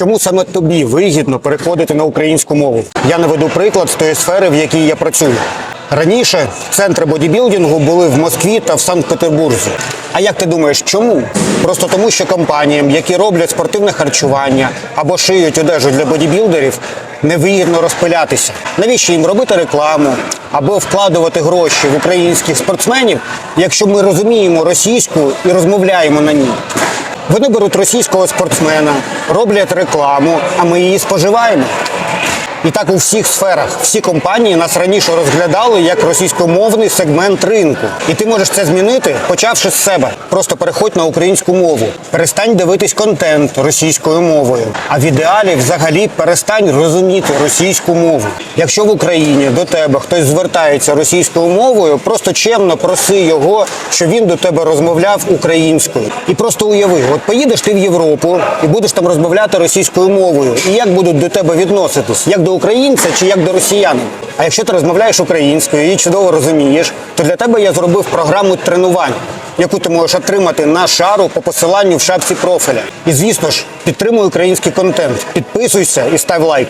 Чому саме тобі вигідно переходити на українську мову? Я наведу приклад з тої сфери, в якій я працюю. Раніше центри бодібілдингу були в Москві та в Санкт-Петербурзі. А як ти думаєш, чому? Просто тому, що компаніям, які роблять спортивне харчування або шиють одежу для бодібілдерів, невигідно розпилятися. Навіщо їм робити рекламу або вкладувати гроші в українських спортсменів, якщо ми розуміємо російську і розмовляємо на ній? Вони беруть російського спортсмена, роблять рекламу, а ми її споживаємо. І так у всіх сферах. Всі компанії нас раніше розглядали як російськомовний сегмент ринку. І ти можеш це змінити, почавши з себе. Просто переходь на українську мову. Перестань дивитись контент російською мовою. А в ідеалі взагалі перестань розуміти російську мову. Якщо в Україні до тебе хтось звертається російською мовою, просто чемно проси його, щоб він до тебе розмовляв українською. І просто уяви, от поїдеш ти в Європу і будеш там розмовляти російською мовою. І як будуть до тебе відноситись? Як до українця чи як до росіянина? А якщо ти розмовляєш українською і чудово розумієш, то для тебе я зробив програму тренувань, яку ти можеш отримати на шару по посиланню в шапці профіля. І звісно ж, підтримуй український контент, підписуйся і став лайк.